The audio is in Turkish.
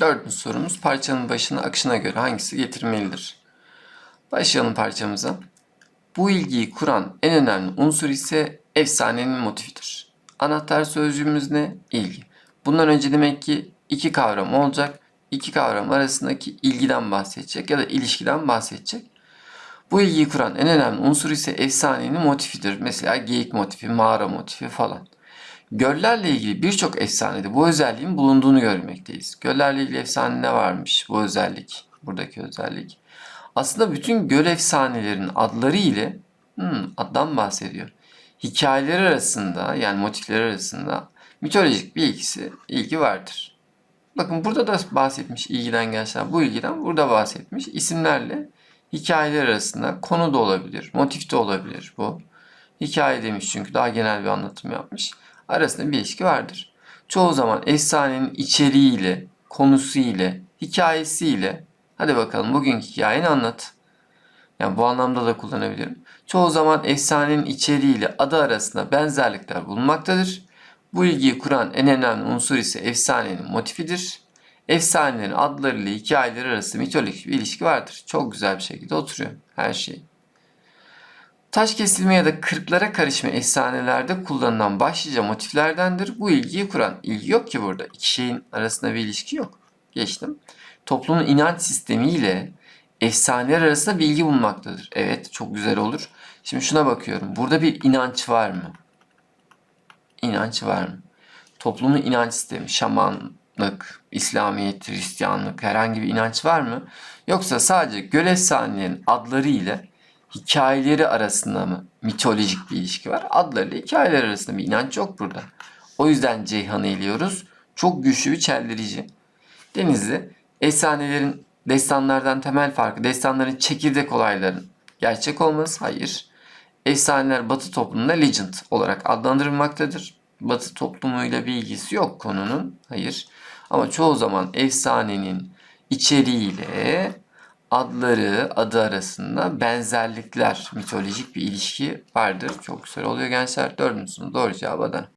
Dördüncü sorumuz parçanın başına akışına göre hangisi getirilmelidir? Başlayalım parçamıza. Bu ilgiyi kuran en önemli unsur ise efsanenin motifidir. Anahtar sözcüğümüz ne? İlgi. Bundan önce demek ki iki kavram olacak. İki kavram arasındaki ilgiden bahsedecek ya da ilişkiden bahsedecek. Bu ilgiyi kuran en önemli unsur ise efsanenin motifidir. Mesela geyik motifi, mağara motifi falan. Göllerle ilgili birçok efsanede bu özelliğin bulunduğunu görmekteyiz. Göllerle ilgili efsane ne varmış? Bu özellik, buradaki özellik. Aslında bütün göl efsanelerin adları ile hmm, addan bahsediyor. Hikayeler arasında yani motifler arasında mitolojik bir ilgisi, ilgi vardır. Bakın burada da bahsetmiş ilgiden gençler. Bu ilgiden burada bahsetmiş. İsimlerle hikayeler arasında konu da olabilir, motif de olabilir bu. Hikaye demiş çünkü daha genel bir anlatım yapmış. Arasında bir ilişki vardır. Çoğu zaman efsanenin içeriğiyle, konusu hikayesiyle hadi bakalım bugünkü hikayeni anlat. Yani bu anlamda da kullanabilirim. Çoğu zaman efsanenin içeriğiyle adı arasında benzerlikler bulunmaktadır. Bu ilgiyi kuran en önemli unsur ise efsanenin motifidir. Efsanelerin adlarıyla hikayeleri arasında mitolojik bir ilişki vardır. Çok güzel bir şekilde oturuyor her şey. Taş kesilme ya da kırklara karışma efsanelerde kullanılan başlıca motiflerdendir. Bu ilgiyi kuran. ilgi yok ki burada. İki şeyin arasında bir ilişki yok. Geçtim. Toplumun inanç sistemiyle efsaneler arasında bilgi bulunmaktadır. Evet çok güzel olur. Şimdi şuna bakıyorum. Burada bir inanç var mı? İnanç var mı? Toplumun inanç sistemi, şamanlık, İslamiyet, Hristiyanlık herhangi bir inanç var mı? Yoksa sadece göl efsanelerin adları ile hikayeleri arasında mı mitolojik bir ilişki var? Adlarıyla hikayeler arasında bir inanç yok burada. O yüzden Ceyhan'ı eliyoruz. Çok güçlü bir çeldirici. Denizli, efsanelerin destanlardan temel farkı, destanların çekirdek olayların gerçek olması, hayır. Efsaneler Batı toplumunda legend olarak adlandırılmaktadır. Batı toplumuyla bir ilgisi yok konunun, hayır. Ama çoğu zaman efsanenin içeriğiyle adları, adı arasında benzerlikler, mitolojik bir ilişki vardır. Çok güzel oluyor gençler. Dördüncüsünün doğru cevabı Adana.